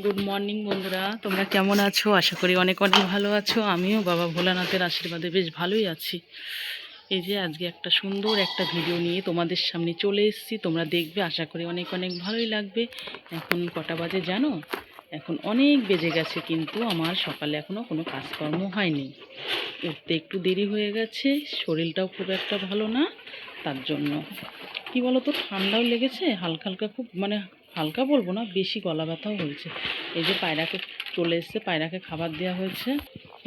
Good morning বন্ধুরা। তোমরা কেমন আছো? আশা করি অনেক অনেক ভালো আছো। আমিও বাবা ভোলানাথের আশীর্বাদে বেশ ভালোই আছি। এই যে আজকে একটা সুন্দর একটা ভিডিও নিয়ে তোমাদের সামনে চলে এসেছি। তোমরা দেখবে, আশা করি অনেক অনেক ভালোই লাগবে। এখন কটা বাজে জানো? এখন অনেক বেজে গেছে, কিন্তু আমার সকালে এখনও কোনো কাজকর্ম হয়নি। উঠতে একটু দেরি হয়ে গেছে, শরীরটাও খুব একটা ভালো না, তার জন্য। কি বলো তো ঠান্ডাও লেগেছে, হালকা হালকা খুব মানে হালকা বলব না, বেশি গলা ব্যথাও হয়েছে। এই যে পায়রাকে চলে এসছে, পায়রাকে খাবার দেওয়া হয়েছে।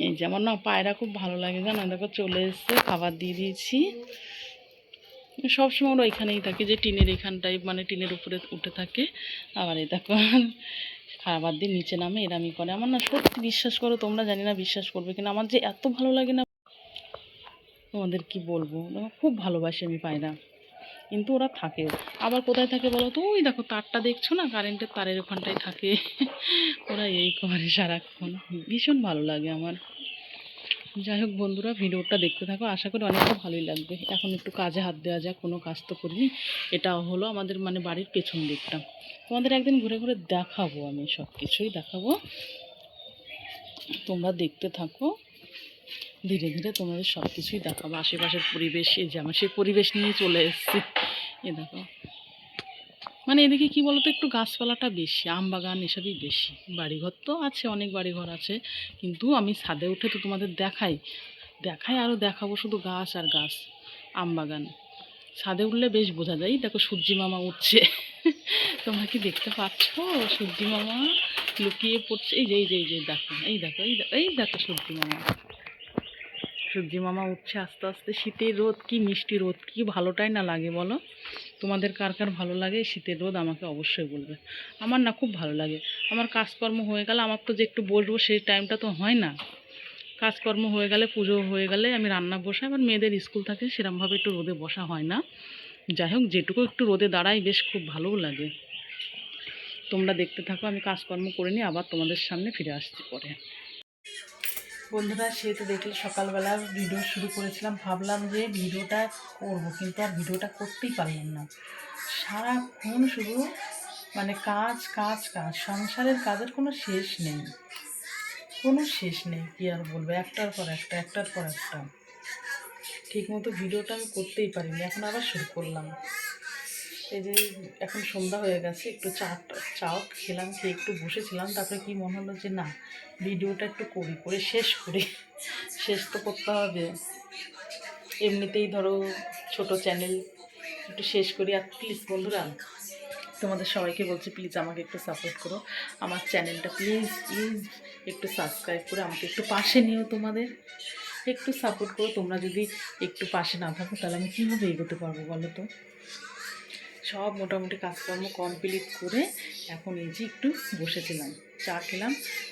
এই যেমন না পায়রা খুব ভালো লাগে, জানো? দেখো চলে এসছে, খাবার দিয়ে দিয়েছি। সবসময় ওরা এখানেই থাকে, যে টিনের এখানটায় মানে টিনের উপরে উঠে থাকে। আবার এই দেখো, খাবার দিয়ে নিচে নামে এরামি করে। আমার না সত্যি বিশ্বাস করো, তোমরা জানি না বিশ্বাস করবে কিনা, আমার যে এত ভালো লাগে না। তোমাদের কি বলব? খুব ভালোবাসি আমি পায়রা। কিন্তু ওরা থাকেও আবার কোথায় থাকে বলো তো? ওই দেখো, তারটা দেখছ না? কারেন্টের তারের ওখানটায় থাকে। ওরা এই করে সারাক্ষণ। ভীষণ ভালো লাগে আমার। যাই হোক বন্ধুরা, ভিডিওটা দেখতে থাকো। আশা করি অনেকটা ভালোই লাগবে। এখন একটু কাজে হাত দেওয়া যাক, কোনো কাজ তো করিনি। এটা হলো আমাদের মানে বাড়ির পেছন দিকটা। তোমাদের একদিন ঘুরে ঘুরে দেখাবো আমি সব কিছুই দেখাবো। তোমরা দেখতে থাকো। ধীরে ধীরে তোমাদের সব কিছুই দেখাবো। আশেপাশের পরিবেশ, এই যে আমার সেই পরিবেশ নিয়ে চলে এসেছি। এ দেখো। মানে এদিকে কি বলতো, একটু গাছপালাটা বেশি, আম বাগান এসবই বেশি। বাড়িঘর তো আছে, অনেক বাড়িঘর আছে, কিন্তু আমি ছাদে উঠে তো তোমাদের দেখাই। দেখাই আরও দেখাবো শুধু গাছ আর গাছ, আম বাগান। ছাদে উঠলে বেশ বোঝা যায় দেখো সূর্যি মামা উঠছে। তোমরা কি দেখতে পাচ্ছ? সূর্যি মামা লুকিয়ে পড়ছে। এই যে এই যে এই যে, দেখো, এই দেখো এই দেখো এই দেখো সূর্যি মামা। সূর্যি মামা উঠছে আস্তে আস্তে। শীতের রোদ কি মিষ্টি রোদ, কি ভালোটাই না লাগে বলো? তোমাদের কার কার ভালো লাগে শীতের রোদ আমাকে অবশ্যই বলবে। আমার না খুব ভালো লাগে। আমার কাজকর্ম হয়ে গেলে, আমার তো যে একটু বসবো সেই টাইমটা তো হয় না। কাজকর্ম হয়ে গেলে, পুজো হয়ে গেলে আমি রান্না বসাই, আবার মেয়েদের স্কুল থাকে সেরমভাবে একটু রোদে বসা হয় না। যাই হোক, যেটুকু একটু রোদে দাঁড়াই, বেশ খুব ভালোও লাগে। তোমরা দেখতে থাকো, আমি কাজকর্ম করে নিয়ে আবার তোমাদের সামনে ফিরে আসছি পরে। বন্ধুরা সে তো দেখলে সকালবেলা ভিডিও শুরু করেছিলাম। ভাবলাম যে ভিডিওটা করব, কিন্তু আর ভিডিওটা করতেই পারলাম না। সারাক্ষণ শুধু মানে কাজ কাজ কাজ। সংসারের কাজের কোনো শেষ নেই। কোনো শেষ নেই, কি আর বলব? একটার পর একটা, একটার পর একটা। ঠিক মতো ভিডিওটা আমি করতেই পারিনি, এখন আবার শুরু করলাম। এই যে এখন সন্ধ্যা হয়ে গেছে, একটু চা, চাও খেলাম, খেয়ে একটু বসেছিলাম, তারপরে কি মনে হলো যে না, ভিডিওটা একটু করি, করে শেষ করি। শেষ তো করতে হবে। এমনিতেই ধরো ছোট চ্যানেল একটু শেষ করি, আর প্লিজ বন্ধুরা, তোমাদের সবাইকে বলছি প্লিজ আমাকে একটু সাপোর্ট করো। আমার চ্যানেলটা প্লিজ প্লিজ একটু সাবস্ক্রাইব করে আমাকে একটু পাশে নিও তোমাদের। একটু সাপোর্ট করো, তোমরা যদি একটু পাশে না থাকো, তাহলে আমি কীভাবে এগোতে পারব বলো তো? সব মোটামুটি কাজকর্ম কমপ্লিট করে এখন এই যে একটু বসেছিলাম। চা খেলাম।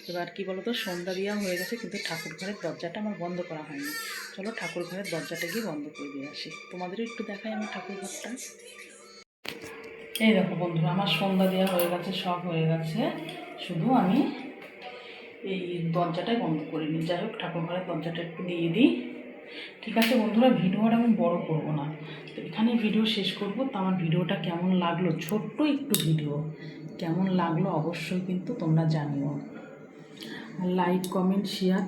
এবার কি বলতো, সন্ধ্যা দেওয়া হয়ে গেছে কিন্তু ঠাকুর ঘরের দরজাটা আমার বন্ধ করা হয়নি। চলো ঠাকুর ঘরের দরজাটা গিয়ে বন্ধ করে দিয়ে আসি। তোমাদেরও একটু দেখাই আমার ঠাকুর ঘরটা এই দেখো বন্ধুরা, আমার সন্ধ্যা দেওয়া হয়ে গেছে, সব হয়ে গেছে। শুধু আমি এই দরজাটাই বন্ধ করে নিই। যাই হোক ঠাকুর ঘরের দরজাটা একটু দিয়ে দিই। ঠিক আছে বন্ধুরা, ভিডিওটা আমি বড় করব না। তো এখানে ভিডিও শেষ করব। তো আমার ভিডিওটা কেমন লাগল? ছোট্ট একটু ভিডিও। কেমন লাগল অবশ্যই কিন্তু তোমরা জানিও। লাইক কমেন্ট শেয়ার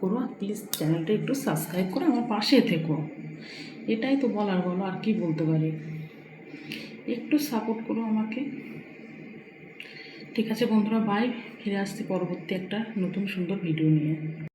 করো। আর প্লিজ চ্যানেলটা একটু সাবস্ক্রাইব করে আমার পাশে থেকো। এটাই তো বলার বলো, আর কি বলতে পারি? একটু সাপোর্ট করো আমাকে। ঠিক আছে বন্ধুরা বাই ফিরে আসছি পরবর্তী একটা নতুন সুন্দর ভিডিও নিয়ে।